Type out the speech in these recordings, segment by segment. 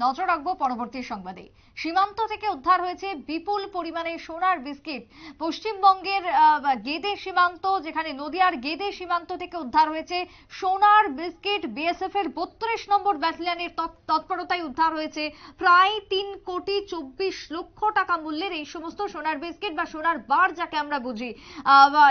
নজর রাখব পরবর্তী সংবাদে। সীমান্ত থেকে উদ্ধার হয়েছে বিপুল পরিমাণে সোনার বিস্কিট। পশ্চিমবঙ্গের গেদে সীমান্ত, যেখানে নদিয়ার গেদে সীমান্ত থেকে উদ্ধার হয়েছে সোনার বিস্কিট বিএসএফ এর বত্রিশ নম্বর ব্যাটালিয়নের তৎ- তৎপরতায় উদ্ধার হয়েছে প্রায় তিন কোটি চব্বিশ লক্ষ টাকা মূল্যের এই সমস্ত সোনার বিস্কিট বা সোনার বার যাকে আমরা বুঝি।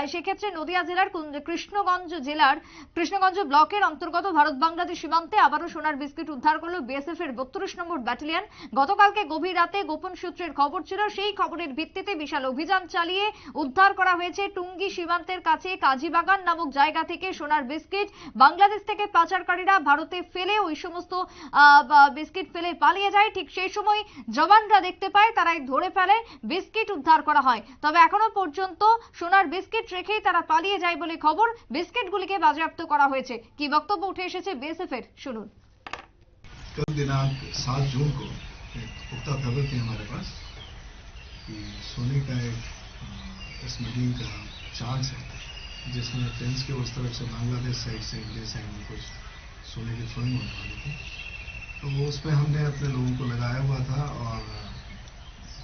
সেক্ষেত্রে নদিয়া জেলার কৃষ্ণগঞ্জ জেলার, কৃষ্ণগঞ্জ ব্লকের অন্তর্গত ভারত বাংলাদেশ সীমান্তে আবারও সোনার বিস্কিট উদ্ধার করল বিএসএফ এর বত্রিশ নম্বর ব্যাটালিয়ন। গতকালকে গভীর রাতে গোপন সূত্রের খবর ছিল, সেই খবরের ভিত্তিতে বিশাল অভিযান চালিয়ে উদ্ধার করা হয়েছে টুঙ্গি সীমান্তের কাছে কাজীবাগান নামক জায়গা থেকে সোনার বিস্কিট। বাংলাদেশ থেকে পাচারকারীরা ভারতে ফেলে ওই সমস্ত বিস্কিট ফেলে পালিয়ে যায়। ঠিক সেই সময় জওয়ানরা দেখতে পায়, তারাই ধরে ফেলে, বিস্কিট উদ্ধার করা হয়। তবে এখনও পর্যন্ত সোনার বিস্কিট রেখেই তারা পালিয়ে যায় বলে খবর। বিস্কিটগুলিকে বাজেয়াপ্ত করা হয়েছে। কি বক্তব্য উঠে এসেছে বিএসএফ এর শুনুন। कल दिनांक सात जून को एक पुख्ता खबर थी हमारे पास कि सोने का एक स्मगलिंग का चांस है, जिसमें फ्रेंड्स के उस तरफ़ से बांग्लादेश साइड से इंडिया साइड में कुछ सोने की थ्रोइंग होने वाली थी। तो वो उस पर हमने अपने लोगों को लगाया हुआ था और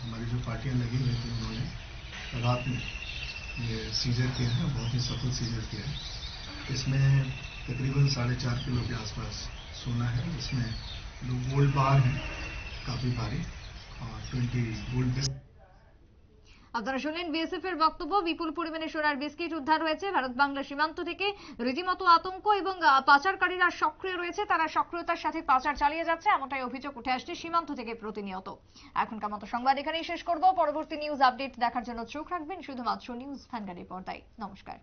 हमारी जो पार्टियाँ लगी हुई थी उन्होंने रात में ये सीजर किया है, बहुत ही सफल सीजर किया है। इसमें तकरीबन साढ़े चार किलो के आसपास सोना है, जिसमें दो गोल्ड बार हैं काफ़ी भारी और ट्वेंटी गोल्ड बिस्क আপনারা শুনলেন বিএসএফ এর বক্তব্য বিপুল পরিমাণে সোনার বিস্কিট উদ্ধার হয়েছে ভারত বাংলা সীমান্ত থেকে রীতিমতো আতঙ্ক এবং আহ, পাচারকারীরা সক্রিয় রয়েছে তারা সক্রিয়তার সাথে পাচার চালিয়ে যাচ্ছে এমনটাই অভিযোগ উঠে আসছে সীমান্ত থেকে প্রতিনিয়ত এখনকার মতো সংবাদ এখানেই শেষ করব পরবর্তী নিউজ আপডেট দেখার জন্য চোখ রাখবেন শুধুমাত্র নিউজ ভ্যানগাড়ির পর্দায় নমস্কার